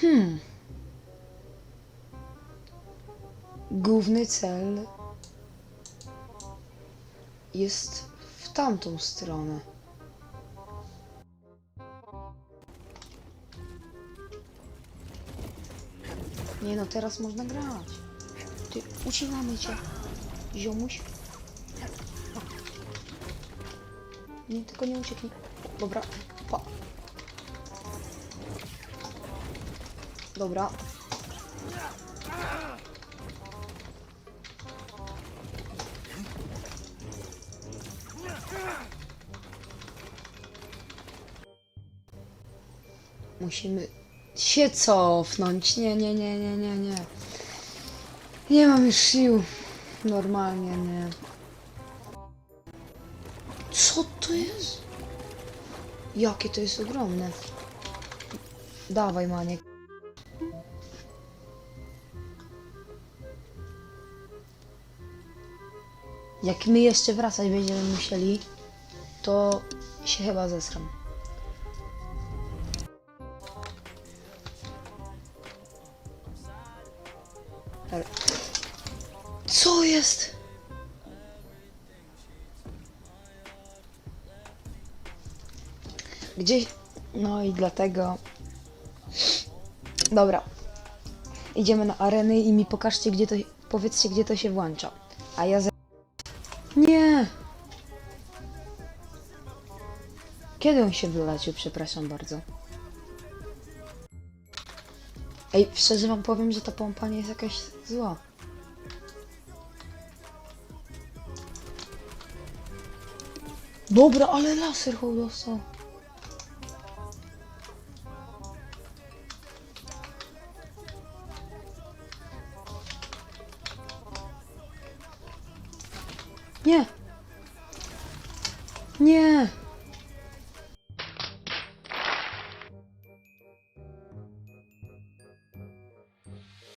Hmm. Główny cel jest w tamtą stronę. Nie no, teraz można grać. Ty, ucinamy cię. Ziomuś. Nie, tylko nie ucieknij. Dobra, pa. Dobra. Musimy się cofnąć. Nie, nie, nie, nie, nie, nie. Nie mam już sił. Normalnie nie. Co to jest? Jakie to jest ogromne. Dawaj, Maniek. Jak my jeszcze wracać będziemy musieli, to się chyba zesram. Co jest? Gdzieś... No i dlatego... Dobra. Idziemy na areny i mi pokażcie, gdzie to... Powiedzcie, gdzie to się włącza. A ja. Nie! Kiedy on się wylecił? Przepraszam bardzo. Ej, szczerze wam powiem, że ta pompa nie jest jakaś zła. Dobra, ale laser hoł dostał. Nie. Nie.